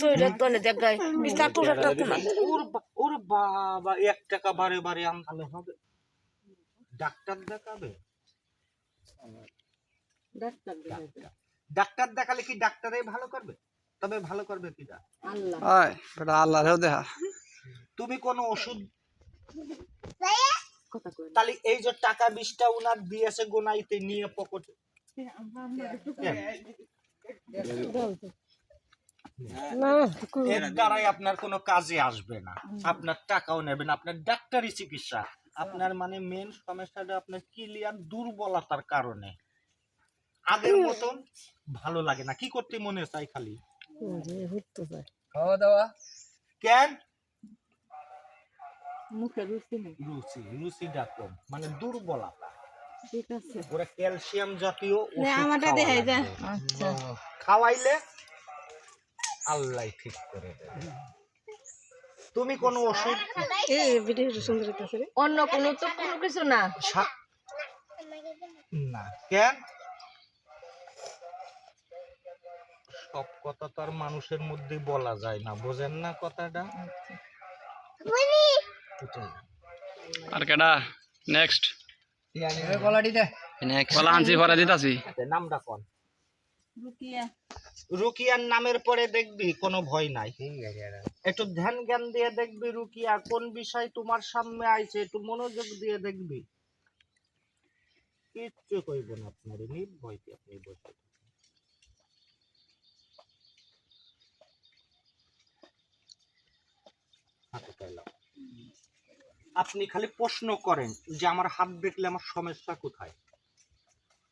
শরীরের তলে দেখায় বিস্তার তো একটা কোনা ওর বাবা এক টাকা বারে বারে আনতে হবে। ডাক্তার দেখাবে? ডাক্তার। ডাক্তার দেখালে কি ডাক্তারই ভালো করবে? তবে ভালো করবে বেটা আল্লাহ দেখা তুমি কোন ওষুধ তাহলে এই যে টাকা বিশটা উনার দিয়েছে গোনাইতে নিয়ে পকেটে। এর দ্বারাই আপনার কোনো কাজে আসবে না। আপনার টাকাও নেবেন আপনার ডাক্তারি চিকিৎসা। আপনার মানে মেন সমস্যাটা আপনার ক্লিয়ার দুর্বলতার কারণে। আগের মতন ভালো লাগে না। কি করতে মনে চাই খালি? খাওয়া দাওয়া? কেন? মুখে রুচি নেই। রুচি রুচিটা কম মানে দুর্বলতা। ঠিক আছে। ওরা ক্যালসিয়াম জাতীয় আমারটা দেখাই যা আচ্ছা। খাওয়াইলে আল্লাহ ঠিক করে দেবে তুমি কোন ওষুধ অন্য কোনো তো কোনো কিছু না। না কেন? সব কথা তো আর মানুষের মধ্যে বলা যায় না বোঝেন না কথাটা? আর কেডা? নেক্সট কলাটি দে নেক্সট কলা আনছি ভরা দিতাছি। আচ্ছা, নামটা কোন? রুকিয়া। রুকিয়ার নামের পরে দেখবি কোনো ভয় নাই। একটু ধ্যান জ্ঞান দিয়ে দেখবি রুকিয়া, কোন বিষয় তোমার সামনে আইছে, একটু মনোযোগ দিয়ে দেখবি। কিচ্ছু কইব না আপনার নির্ভয়তে আপনি বসে আপনি খালি প্রশ্ন করেন যে আমার হাত দেখলে আমার সমস্যা কোথায়?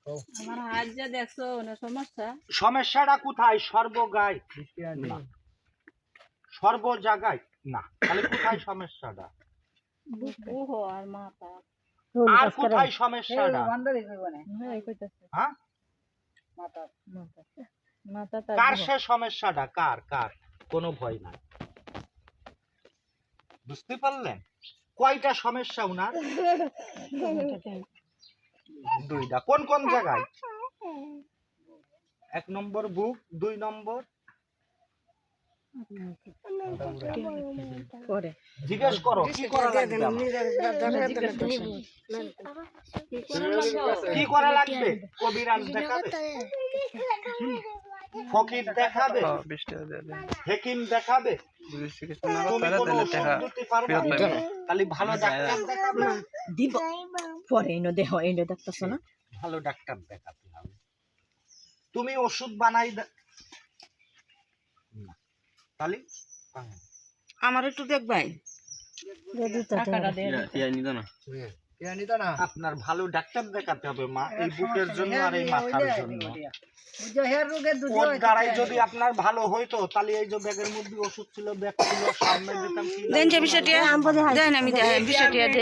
আমার হাত যা দেখছ না সমস্যা? সমস্যাটা কোথায়? সর্বগায় না। সর্ব জায়গায় না তাহলে কোথায় সমস্যাটা? আর মাথা। আর কোথায় সমস্যাটা? হ্যাঁ হ্যাঁ? মাথা মাথা। কার সে সমস্যাটা? কার কার? কোনো ভয় নাই। বুঝতে পারলেন? কয়টা সমস্যা উনার? দুইটা। কোন কোন জায়গায়? এক নম্বর বুক দুই নম্বর? জিজ্ঞেস করো কি করা লাগবে? কি করা লাগবে? কবিরাজ দেখাবে? ফকির দেখাবে? হেকিম দেখাবে? তুমি কোনো ওষুধ দিতে পারবে। তাহলে ভালো ডাক্তার দেখাবে। দিব। পরে এনে দেহ এনে দেখতেছো না? ভালো ডাক্তার দেখাতে হবে। তুমি ওষুধ বানাই দে- না। তাহলে হ্যাঁ। আমার একটু দেখবাই। টাকাটা দে না। আপনার ভালো ডাক্তার দেখাতে হবে মা। এই বুকের জন্য আর এই মাথার জন্য। বুঝছ হের রোগের দুধ ওর দ্বারাই যদি আপনার ভালো হইতো তাহলে এই যে ব্যাগের মধ্যে ওষুধ ছিল ব্যাগ ছিল সামনে দিতাম দেন যে বিষয়টি দেন আমি দেন বিষয়টি দেন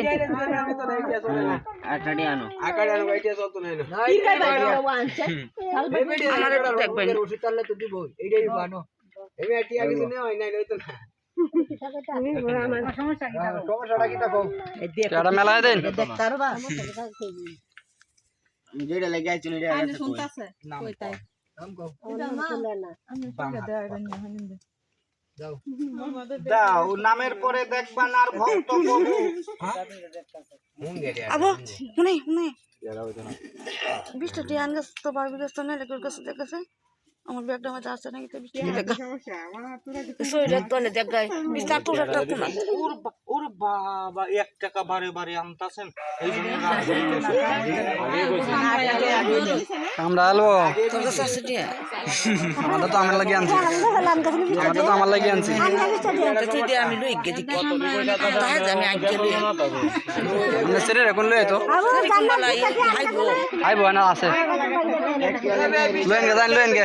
আমার একটু দেখবেন। ওষুধ তাহলে তো দিব এইটাই বানো। এই এটি আগে তো নেওয়া নাই নয়তো না। দাও নামের পরে দেখবান আর ভক্ত প্রভু আবো শুনে শুনে। বিশটা গেছে তো পারবি গেছে না লেগে গেছে দেখেছে। আমার ব্যাগটা মধ্যে আছে নাকি তো বৃষ্টি লেগে শরীরের তলে দেখায় বিস্তার তো একটা ওর বা- ওর বাবা এক টাকা বারে বারে আনতাছেন এই জন্য আমরা আলবো। আমাদের তো আমার লাগি আনছি। আমাদের তো আমার লাগি আনছি। তো আমি লই গে দিকে আমি আগে লই। আমরা সেরে এখন লই তো। হাইবো আইবো। না আছে। লয়েন গে যাই লয়েন গে